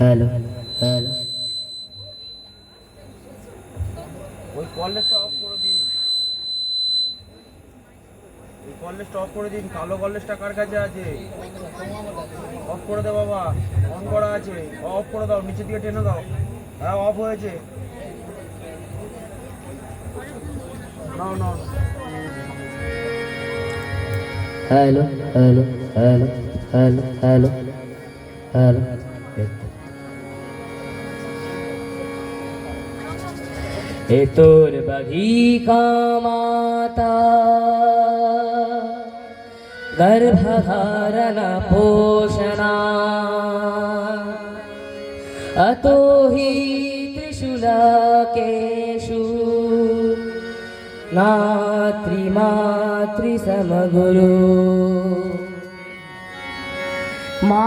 Hello. Hello ওই কলেজটা of করে দিন। ওই কলেজটা অফ করে দিন। কালো কলেজটা কার কাছে আছে? অফ করে দাও বাবা। অন করা আছে। অফ করে দাও। নিচের দিকে টেনে দাও। হ্যাঁ অফ হয়েছে। নাও নাও। Hello hello hello hello hello hello. तो का माता गर्भहरणपोषणा अतो हि त्रिशुलाकेषु नात्रिमातृसमगुरु मा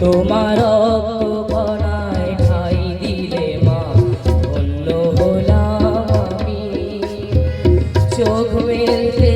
তোমার কণায় দিলে মা চোখ মেলতে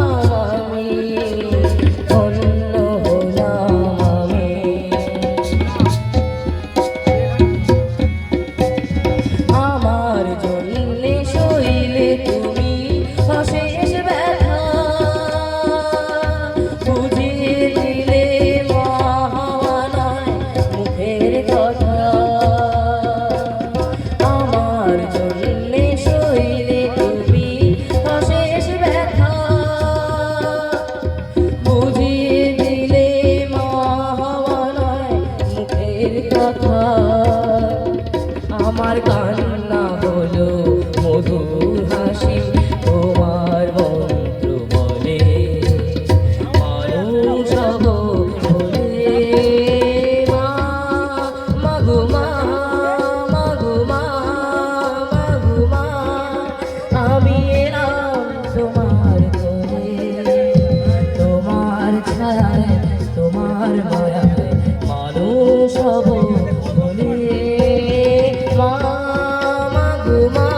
Kumar.